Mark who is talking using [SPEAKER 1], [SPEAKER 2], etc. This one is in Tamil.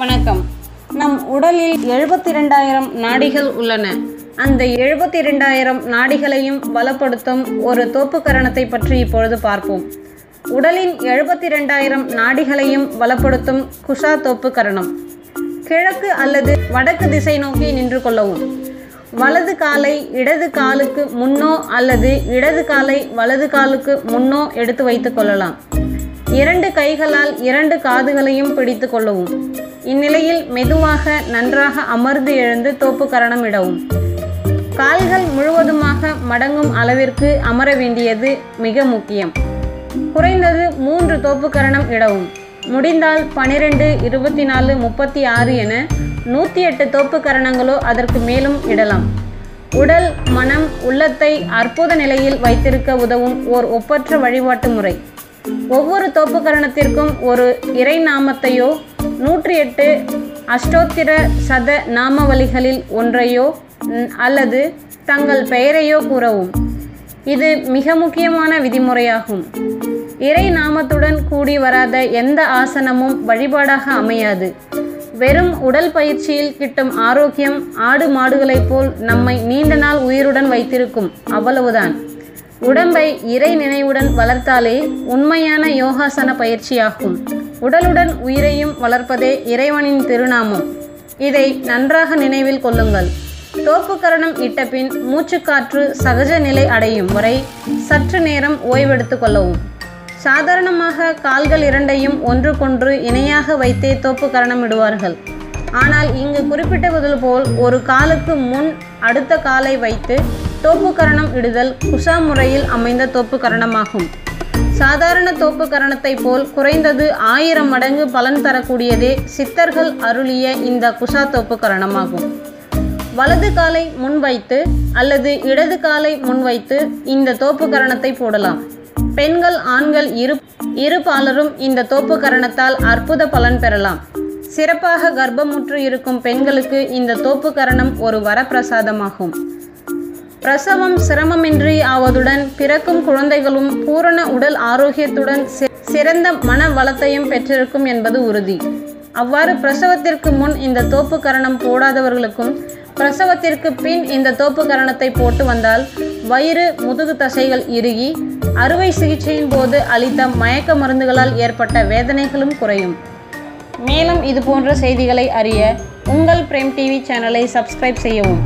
[SPEAKER 1] வணக்கம். நம் உடலில் எழுபத்தி ரெண்டாயிரம் நாடிகள் உள்ளன. அந்த எழுபத்தி ரெண்டாயிரம் நாடிகளையும் பலப்படுத்தும் ஒரு தோப்புக்கரணத்தை பற்றி இப்பொழுது பார்ப்போம். உடலின் எழுபத்தி ரெண்டாயிரம் நாடிகளையும் பலப்படுத்தும் குஷா தோப்புக்கரணம். கிழக்கு அல்லது வடக்கு திசை நோக்கி நின்று கொள்ளவும். வலது காலை இடது காலுக்கு முன்னோ அல்லது இடது காலை வலது காலுக்கு முன்னோ எடுத்து வைத்துக் கொள்ளலாம். இரண்டு கைகளால் இரண்டு காதுகளையும் பிடித்து கொள்ளவும். இந்நிலையில் மெதுவாக நன்றாக அமர்ந்து எழுந்து தோப்பு கரணம் இடவும். கால்கள் முழுவதுமாக மடங்கும் அளவிற்கு அமர வேண்டியது மிக முக்கியம். குறைந்தது மூன்று தோப்பு கரணம் இடவும். முடிந்தால் பனிரெண்டு இருபத்தி நாலு முப்பத்தி ஆறு என நூற்றி எட்டு தோப்பு கரணங்களோ அதற்கு மேலும் இடலாம். உடல் மனம் உள்ளத்தை அற்புத நிலையில் வைத்திருக்க உதவும் ஓர் ஒப்பற்ற வழிபாட்டு முறை. ஒவ்வொரு தோப்புக்கரணத்திற்கும் ஒரு இறை நாமத்தையோ நூற்றி எட்டு அஷ்டோத்திர சத நாமவழிகளில் ஒன்றையோ அல்லது தங்கள் பெயரையோ கூறவும். இது மிக முக்கியமான விதிமுறையாகும். இறை நாமத்துடன் கூடி வராத எந்த ஆசனமும் வழிபாடாக அமையாது. வெறும் உடல் பயிற்சியில் கிட்டும் ஆரோக்கியம் ஆடு மாடுகளைப் போல் நம்மை நீண்ட நாள் உயிருடன் வைத்திருக்கும் அவ்வளவுதான். உடம்பை இறை நினைவுடன் வளர்த்தாலே உண்மையான யோகாசன பயிற்சியாகும். உடலுடன் உயிரையும் வளர்ப்பதே இறைவனின் திருநாமம். இதை நன்றாக நினைவில் கொள்ளுங்கள். தோப்புக்கரணம் இட்டபின் மூச்சுக்காற்று சகஜ நிலை அடையும் வரை சற்று நேரம் ஓய்வெடுத்து கொள்ளவும். சாதாரணமாக கால்கள் இரண்டையும் ஒன்றுக்கொன்று இணையாக வைத்தே தோப்புக்கரணம் இடுவார்கள். ஆனால் இங்கு குறிப்பிட்டது போல் ஒரு காலுக்கு முன் அடுத்த காலை வைத்து தோப்புக்கரணம் இடுதல் குஷா முறையில் அமைந்த தோப்புக்கரணமாகும். சாதாரண தோப்பு கரணத்தை போல் குறைந்தது ஆயிரம் மடங்கு பலன் தரக்கூடியதே சித்தர்கள் அருளிய இந்த குஷா தோப்புக்கரணமாகும். வலது காலை முன்வைத்து அல்லது இடது காலை முன்வைத்து இந்த தோப்பு கரணத்தை போடலாம். பெண்கள் ஆண்கள் இரு இரு பாலரும் இந்த தோப்புக்கரணத்தால் அற்புத பலன் பெறலாம். சிறப்பாக கர்ப்பமுற்று இருக்கும் பெண்களுக்கு இந்த தோப்பு கரணம் ஒரு வரப்பிரசாதமாகும். பிரசவம் சிரமமின்றி ஆவதுடன் பிறக்கும் குழந்தைகளும் பூரண உடல் ஆரோக்கியத்துடன் சிறந்த மன வளத்தையும் பெற்றிருக்கும் என்பது உறுதி. அவ்வாறு பிரசவத்திற்கு முன் இந்த தோப்பு கரணம் போடாதவர்களுக்கும் பிரசவத்திற்கு பின் இந்த தோப்பு கரணத்தை போட்டு வந்தால் வயிறு முதுகு தசைகள் இறுகி அறுவை சிகிச்சையின் போது அளித்த மயக்க மருந்துகளால் ஏற்பட்ட வேதனைகளும் குறையும். மேலும் இது போன்ற செய்திகளை அறிய உங்கள் பிரேம் டிவி சேனலை சப்ஸ்கிரைப் செய்யவும்.